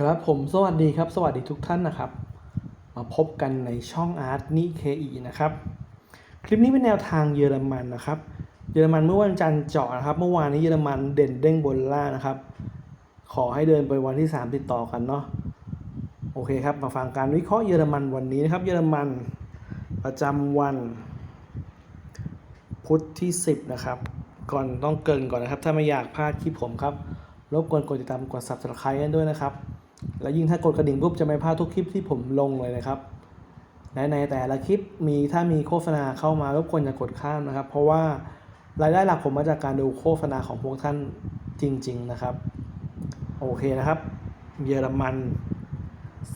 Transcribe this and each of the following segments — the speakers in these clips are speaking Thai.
ครับผมสวัสดีครับ สวัสดีทุกท่านนะครับ มาพบกันในช่องอาร์ตนิเคอีนะครับ คลิปนี้เป็นแนวทางเยอรมันนะครับ เยอรมันเมื่อวันจันทร์เจาะนะครับ เมื่อวานนี้เยอรมันเด่นเด้งบนล่างนะครับ ขอให้เดินไปวันที่ 3 ติดต่อกันเนาะโอเคครับ มาฟังการวิเคราะห์เยอรมันวันนี้นะครับ เยอรมันประจำวัน พุธที่ 10 นะครับ ก่อนต้องเกินก่อนนะครับ ถ้าไม่อยากพลาดคลิปผมครับรบกวนกดติดตามกด subscribe กันด้วยนะครับ และยิ่งถ้ากดกระดิ่งปุ๊บจะไม่พลาดทุกคลิปที่ผมลงเลยนะครับและในแต่ละคลิปมีถ้ามีโฆษณาเข้ามารบกวนอย่ากดข้ามนะครับ เพราะว่ารายได้หลักผมมาจากการดูโฆษณาของพวกท่านจริง ๆนะครับ โอเคนะครับ เยอรมัน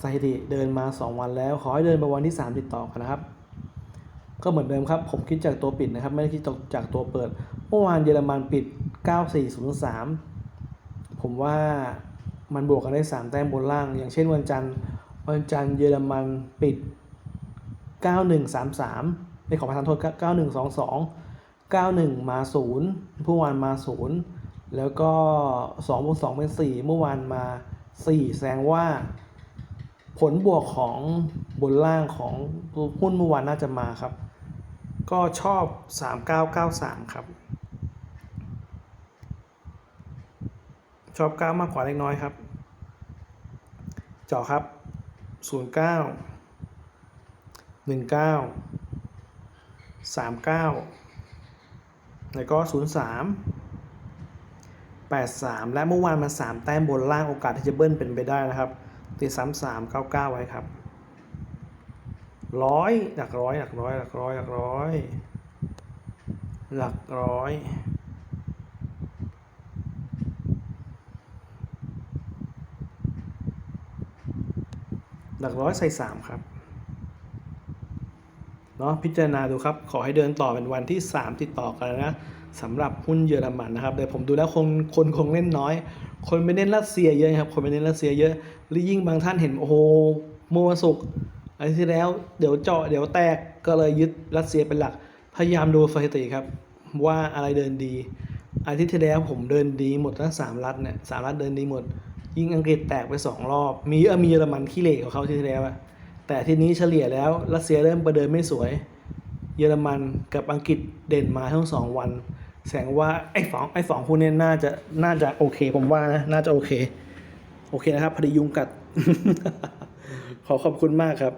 สถิติเดินมา 2 วันแล้ว ขอให้เดินไปวันที่ 3 ติดต่อกันนะครับ ก็เหมือนเดิมครับ ผมคิดจากตัวปิดนะครับ ไม่ได้คิดจากตัวเปิด เมื่อวานเยอรมันปิด 9403 ผมว่า มันบวกกันได้ 3 แต้มบนล่าง อย่างเช่นวันจันทร์ วันจันทร์เยอรมันปิด 9133ไม่ของประทานโทษ 9122 91 มา0เมื่อวานมา 0 แล้วก็2บวก2เป็น 4 เมื่อวานมา 4 แสดงว่า ผลบวกของบนล่างของหุ้นเมื่อวานน่าจะมาครับ ก็ชอบ 3993 ครับ ชอบ9มากกว่าเล็กน้อยครับเจาะครับ09 19 39แล้วก็03 83และเมื่อวานมา3แต้มบนล่างโอกาสที่จะเบิ้ลเป็นไปได้นะครับตีซ้ำสามเก้าเก้าไว้ครับร้อยหลักร้อยหลักร้อยหลักร้อยหลักร้อยหลักร้อย หลักร้อยใส่สามครับเนาะพิจารณาดูครับ ขอให้เดินต่อเป็นวันที่ 3 ติดต่อกันนะสำหรับหุ้นเยอรมันนะครับแต่ผมดูแล้วคงคนคงเล่นน้อย คนไปเล่นรัสเซียเยอะครับคนไปเล่นรัสเซียเยอะหรือยิ่งบางท่านเห็นโอ้โหโมวสุกอันที่แล้วเดี๋ยวเจาะเดี๋ยวแตกก็เลยยึดรัสเซียเป็นหลัก พยายามดูสถิติครับ ว่าอะไรเดินดีอาทิตย์ที่แล้วผมเดินดีหมดทั้งสามรัฐเนี่ยสามรัฐเดินดีหมด ยิ่งอังกฤษแตกไปสองรอบ มีเออมีเยอรมันขี้เหร่ของเขาที่แล้วอะแต่ทีนี้เฉลี่ยแล้วรัสเซียเริ่มประเดินไม่สวย เยอรมันกับอังกฤษเด่นมาทั้งสองวัน แสดงว่าไอ้สองไอ้สองคู่นี้น่าจะน่าจะโอเค ผมว่านะน่าจะโอเค โอเคนะครับพอดียุงกัด ขอขอบคุณมากครับ